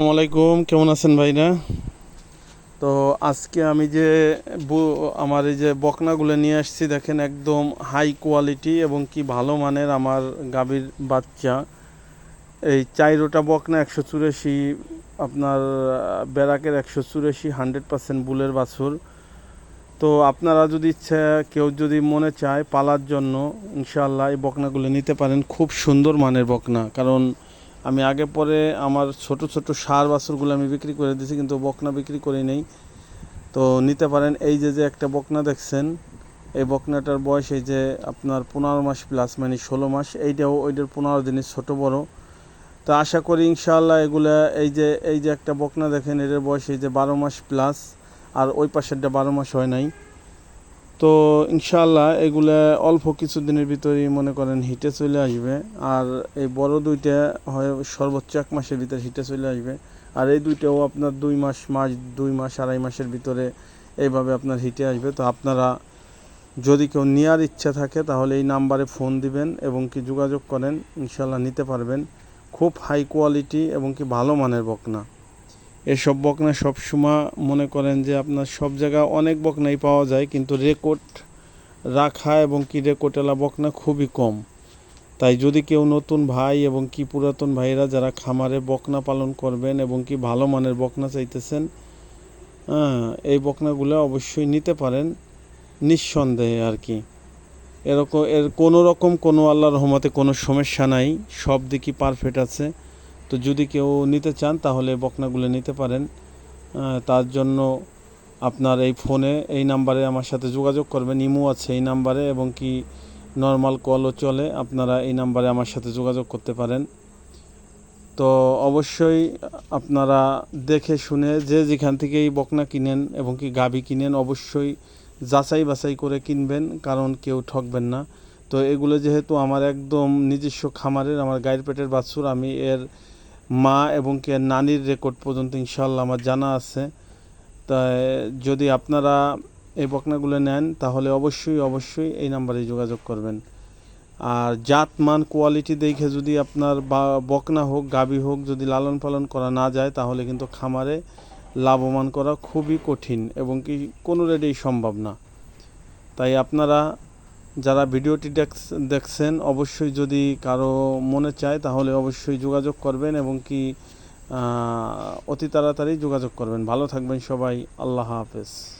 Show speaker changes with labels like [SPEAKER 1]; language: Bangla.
[SPEAKER 1] আলাইকুম, কেমন আছেন ভাইরা? তো আজকে আমি যে আমার এই যে বকনাগুলো নিয়ে আসছি, দেখেন একদম হাই কোয়ালিটি এবং কি ভালো মানের আমার গাভীর বাচ্চা। এই চাইরোটা বকনা একশো চুরাশি, আপনার ব্যারাকের একশো চুরাশি হান্ড্রেড পার্সেন্ট বুলের বাছুর। তো আপনারা যদি ইচ্ছা, কেউ যদি মনে চায় পালার জন্য, ইনশাআল্লাহ এই বকনাগুলো নিতে পারেন। খুব সুন্দর মানের বকনা, কারণ আমি আগে পরে আমার ছোট ছোট সার বাছুরগুলো আমি বিক্রি করে দিয়েছি, কিন্তু বকনা বিক্রি করি নেই। তো নিতে পারেন, এই যে যে একটা বকনা দেখছেন, এই বকনাটার বয়স এই যে আপনার পনেরো মাস প্লাস মানে ষোলো মাস, এইটাও ওইটার পনেরো দিনের ছোট বড়। তো আশা করি ইনশাআল্লাহ এগুলা, এই যে এই যে একটা বকনা দেখেন, এটার বয়স এই যে বারো মাস প্লাস আর ওই পাশেরটা বারো মাস হয় নাই। তো ইনশাল্লাহ এগুলা অল্প কিছু দিনের ভিতরেই মনে করেন হিটে চলে আসবে। আর এই বড় দুইটা হয় সর্বোচ্চ এক মাসের ভিতরে হিটে চলে আসবে। আর এই দুইটাও আপনার দুই মাস মাস, দুই মাস, আড়াই মাসের ভিতরে এইভাবে আপনার হিটে আসবে। তো আপনারা যদি কেউ নেওয়ার ইচ্ছা থাকে তাহলে এই নাম্বারে ফোন দিবেন এবং কি যোগাযোগ করেন ইনশাল্লাহ নিতে পারবেন। খুব হাই কোয়ালিটি এবং কি ভালো মানের বকনা। এসব বকনা সবসময় মনে করেন যে আপনার সব জায়গায় অনেক বকনাই পাওয়া যায়, কিন্তু রেকর্ড রাখা এবং কি রেকর্ডেলা বকনা খুবই কম। তাই যদি কেউ নতুন ভাই এবং কি পুরাতন ভাইরা যারা খামারে বকনা পালন করবেন এবং কি ভালো মানের বকনা চাইতেছেন হ্যাঁ এই বকনাগুলো অবশ্যই নিতে পারেন, নিঃসন্দেহে আর কি। এরকম, এর কোনো রকম কোনো আল্লাহর রহমতে কোনো সমস্যা নাই, সব দিকই পারফেক্ট আছে। তো যদি কেউ নিতে চান, তাহলে বকনাগুলো নিতে পারেন। তার জন্য আপনার এই ফোনে, এই নাম্বারে আমার সাথে যোগাযোগ করবেন। ইমো আছে এই নাম্বারে এবং কি নর্মাল কলও চলে, আপনারা এই নাম্বারে আমার সাথে যোগাযোগ করতে পারেন। তো অবশ্যই আপনারা দেখে শুনে যে যেখান থেকেই বকনা কিনেন এবং কি গাভী কিনেন, অবশ্যই যাচাই বাছাই করে কিনবেন, কারণ কেউ ঠকবেন না। তো এগুলো যেহেতু আমার একদম নিজস্ব খামারের, আমার গায়ের পেটের বাছুর, আমি এর মা এবং কে নানির রেকর্ড পর্যন্ত ইনশাল্লাহ আমার জানা আছে। তাই যদি আপনারা এই বকনাগুলো নেন, তাহলে অবশ্যই অবশ্যই এই নাম্বারে যোগাযোগ করবেন। আর জাত, মান কোয়ালিটি দেখে যদি আপনার বকনা হোক, গাবি হোক যদি লালন পালন করা না যায়, তাহলে কিন্তু খামারে লাভবান করা খুবই কঠিন এবং কি কোনো রেটেই সম্ভব না। তাই আপনারা যারা ভিডিওটি দেখ- দেখছেন, অবশ্যই যদি কারও মনে চায়, তাহলে অবশ্যই যোগাযোগ করবেন এবং কি অতি তাড়াতাড়ি যোগাযোগ করবেন। ভালো থাকবেন সবাই। আল্লাহ হাফেজ।